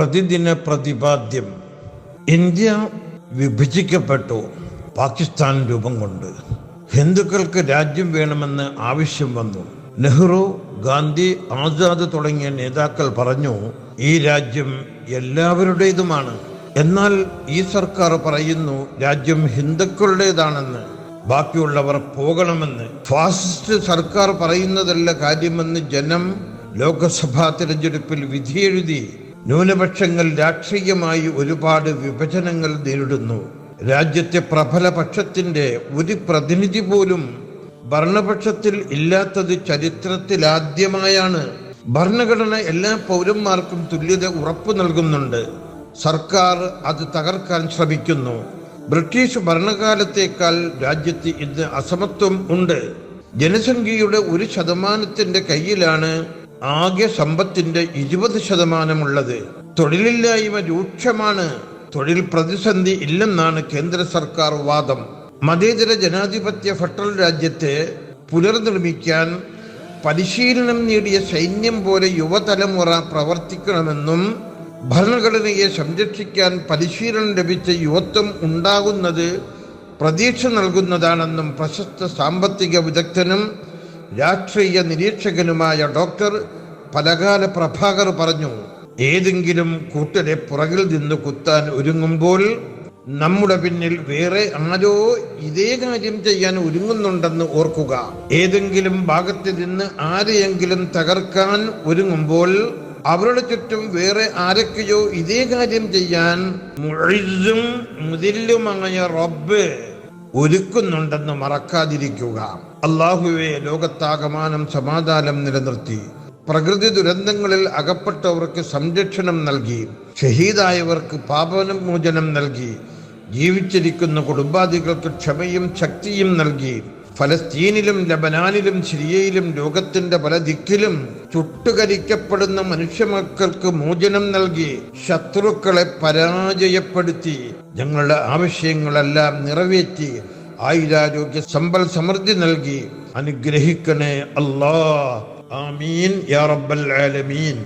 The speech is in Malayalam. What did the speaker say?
പ്രതിദിന പ്രതിപാദ്യം. ഇന്ത്യ വിഭജിക്കപ്പെട്ടു. പാകിസ്ഥാൻ രൂപം കൊണ്ട്. ഹിന്ദുക്കൾക്ക് രാജ്യം വേണമെന്ന് ആവശ്യം വന്നു. നെഹ്റു ഗാന്ധി ആസാദ് തുടങ്ങിയ നേതാക്കൾ പറഞ്ഞു ഈ രാജ്യം എല്ലാവരുടേതുമാണ്. എന്നാൽ ഈ സർക്കാർ പറയുന്നു രാജ്യം ഹിന്ദുക്കളുടേതാണെന്ന്. ബാക്കിയുള്ളവർ പോകണമെന്ന്. ഫാസിസ്റ്റ് സർക്കാർ പറയുന്നതല്ല കാര്യമെന്ന് ജനം ലോക്സഭാ തിരഞ്ഞെടുപ്പിൽ വിധിയെഴുതി. ന്യൂനപക്ഷങ്ങൾ രാഷ്ട്രീയമായി ഒരുപാട് വിഭജനങ്ങൾ നേരിടുന്നു. രാജ്യത്തെ പ്രബല പക്ഷത്തിന്റെ ഒരു പ്രതിനിധി പോലും ഭരണപക്ഷത്തിൽ ഇല്ലാത്തത് ചരിത്രത്തിലാദ്യമായാണ്. ഭരണഘടന എല്ലാ പൗരന്മാർക്കും തുല്യത ഉറപ്പു നൽകുന്നുണ്ട്. സർക്കാർ അത് തകർക്കാൻ ശ്രമിക്കുന്നു. ബ്രിട്ടീഷ് ഭരണകാലത്തേക്കാൾ രാജ്യത്ത് ഇന്ന് അസമത്വം ഉണ്ട്. ജനസംഖ്യയുടെ ഒരു ശതമാനത്തിന്റെ കയ്യിലാണ് ആകെ സമ്പത്തിന്റെ ഇരുപത് ശതമാനമുള്ളത്. തൊഴിലില്ലായ്മ രൂക്ഷമാണ്. തൊഴിൽ പ്രതിസന്ധി ഇല്ലെന്നാണ് കേന്ദ്ര സർക്കാർ വാദം. മതേതര ജനാധിപത്യ ഫെഡറൽ രാജ്യത്തെ പുനർനിർമ്മിക്കാൻ പരിശീലനം നേടിയ സൈന്യം പോലെ യുവതലമുറ പ്രവർത്തിക്കണമെന്നും ഭരണഘടനയെ സംരക്ഷിക്കാൻ പരിശീലനം ലഭിച്ച യുവത്വം ഉണ്ടാകുന്നത് പ്രതീക്ഷ നൽകുന്നതാണെന്നും പ്രശസ്ത സാമ്പത്തിക വിദഗ്ധനും രാഷ്ട്രീയ നിരീക്ഷകനുമായ ഡോക്ടർ പലകാല പ്രഭാകർ പറഞ്ഞു ഏതെങ്കിലും കൂട്ടരെ പുറകിൽ നിന്ന് കുത്താൻ ഒരുങ്ങുമ്പോൾ നമ്മുടെ പിന്നിൽ വേറെ ആരോ ഇതേ കാര്യം ചെയ്യാൻ ഒരുങ്ങുന്നുണ്ടെന്ന് ഓർക്കുക. ഏതെങ്കിലും ഭാഗത്ത് നിന്ന് ആരെയെങ്കിലും തകർക്കാൻ ഒരുങ്ങുമ്പോൾ അവരുടെ ചുറ്റും വേറെ ആരൊക്കെയോ ഇതേ കാര്യം ചെയ്യാൻ മുഴുതും മുതില്ലുമായ റബ്ബ് ഒരുക്കുന്നുണ്ടെന്ന് മറക്കാതിരിക്കുക. അള്ളാഹുവെ ലോകത്താകമാനം സമാധാനം നിലനിർത്തി. പ്രകൃതി ദുരന്തങ്ങളിൽ അകപ്പെട്ടവർക്ക് സംരക്ഷണം നൽകി. ഷഹീദായവർക്ക് പാപനമോചനം നൽകി. ജീവിച്ചിരിക്കുന്ന കുടുംബാദികൾക്ക് ക്ഷമയും ശക്തിയും നൽകി. ഫലസ്തീനിലും ലബനാനിലും സിറിയയിലും ലോകത്തിന്റെ പല ദിക്കിലും ചുട്ടുകരിക്കപ്പെടുന്ന മനുഷ്യമക്കൾക്ക് മോചനം നൽകി ശത്രുക്കളെ പരാജയപ്പെടുത്തി. ഞങ്ങളുടെ ആവശ്യങ്ങളെല്ലാം നിറവേറ്റി ആയിരാരോഗ്യ സമ്പൽ സമൃദ്ധി നൽകി. അനുഗ്രഹിക്കണേ അല്ലാ ആമീൻ. യാ റബ്ബൽ ആലമീൻ.